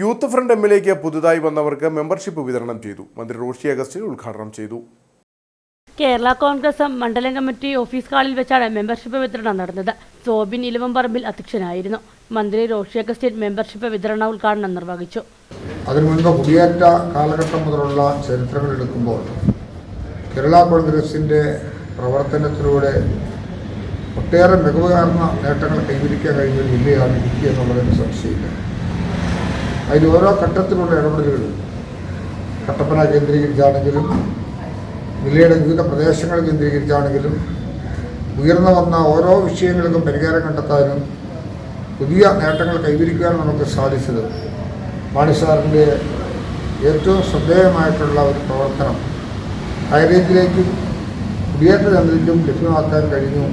Youth front M എമ്മിലേക്ക് പുതുതായി വന്നവർക്ക് membership വിതരണം ചെയ്തു. മന്ത്രി റോഷി അഗസ്റ്റിൻ ഉദ്ഘാടനം ചെയ്തു. കേരള കോൺഗ്രസ് മണ്ഡലം കമ്മിറ്റി ഓഫീസ് ഹാളിൽ വെച്ചാണ് മെമ്പർഷിപ്പ് വിതരണം നടന്നത്. സോബിൻ ഇലവംപറമ്പിൽ അധ്യക്ഷനായിരുന്നു. മന്ത്രി റോഷി അഗസ്റ്റിൻ മെമ്പർഷിപ്പ് വിതരണ ഉദ്ഘാടനം നിർവഹിച്ചു. അതിനു മുൻപ് കുടിയേറ്റ കാലഘട്ടം മുതലുള്ള ചരിത്രങ്ങൾ എടുക്കുമ്പോൾ കേരള കോൺഗ്രസിന്റെ പ്രവർത്തനത്തിലൂടെ ഒട്ടേറെ മികവുകാർന്ന നേട്ടങ്ങൾ കൈവരിക്കാൻ കഴിഞ്ഞ ജില്ലയാണ് ഇടുക്കി എന്നുള്ളതിന് സംശയമില്ല. അതിൽ ഓരോ ഘട്ടത്തിലുള്ള ഇടപെടലുകൾ. കട്ടപ്പന കേന്ദ്രീകരിച്ചാണെങ്കിലും ജില്ലയുടെ വിവിധ പ്രദേശങ്ങൾ കേന്ദ്രീകരിച്ചാണെങ്കിലും ഉയർന്നു വന്ന ഓരോ വിഷയങ്ങൾക്കും പരിഹാരം കണ്ടെത്താനും പുതിയ നേട്ടങ്ങൾ കൈവരിക്കാനും നമുക്ക് സാധിച്ചത് മാണിസാറിന്റെ ഏറ്റവും ശ്രദ്ധേയമായിട്ടുള്ള ഒരു പ്രവർത്തനം. ഹൈറേഞ്ചിലേക്കും കുടിയേറ്റ ജനതയ്ക്കും ലഭ്യമാക്കാൻ കഴിഞ്ഞു.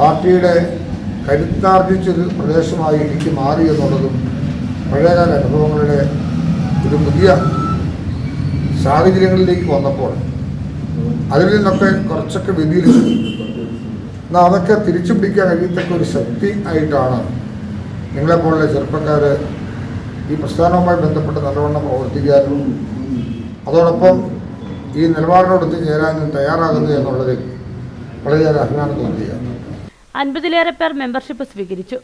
പാർട്ടിയുടെ കരുത്താർജിച്ചൊരു പ്രദേശമായി ഇടുക്കി മാറി എന്നുള്ളതും പഴയകാല അനുഭവങ്ങളുടെ ഒരു പുതിയ സാഹചര്യങ്ങളിലേക്ക് വന്നപ്പോൾ അതിൽ നിന്നൊക്കെ കുറച്ചൊക്കെ വ്യതിരിച്ചു എന്നാൽ അതൊക്കെ തിരിച്ചു പിടിക്കാൻ കഴിയത്തക്ക ഒരു ശക്തി ആയിട്ടാണ് നിങ്ങളെപ്പോലുള്ള ചെറുപ്പക്കാർ ഈ പ്രസ്ഥാനവുമായി ബന്ധപ്പെട്ട് നല്ലവണ്ണം പ്രവർത്തിക്കാനും അതോടൊപ്പം ഈ നിലപാടിനോടൊത്ത് ചേരാനും തയ്യാറാകുന്നു എന്നുള്ളതിൽ വളരെയേറെ അഭിമാനം തോന്നിയാണ് അൻപതിലേറെ പേർ മെമ്പർഷിപ്പ് സ്വീകരിച്ചു.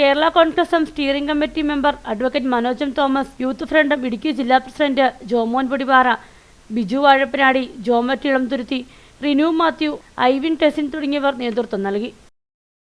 Kerala Congress M steering committee member advocate Manojam Thomas youth front Idukki ജില്ലാ പ്രസിഡന്റ് ജോമോൻ പൊടിപാറ ബിജു വാഴപ്പനാടി ജോമറ്റ് ഇളംതുരുത്തി റിനു മാത്യു ഐവിൻ ടെസിൻ തുടങ്ങിയവർ നേതൃത്വം നൽകി.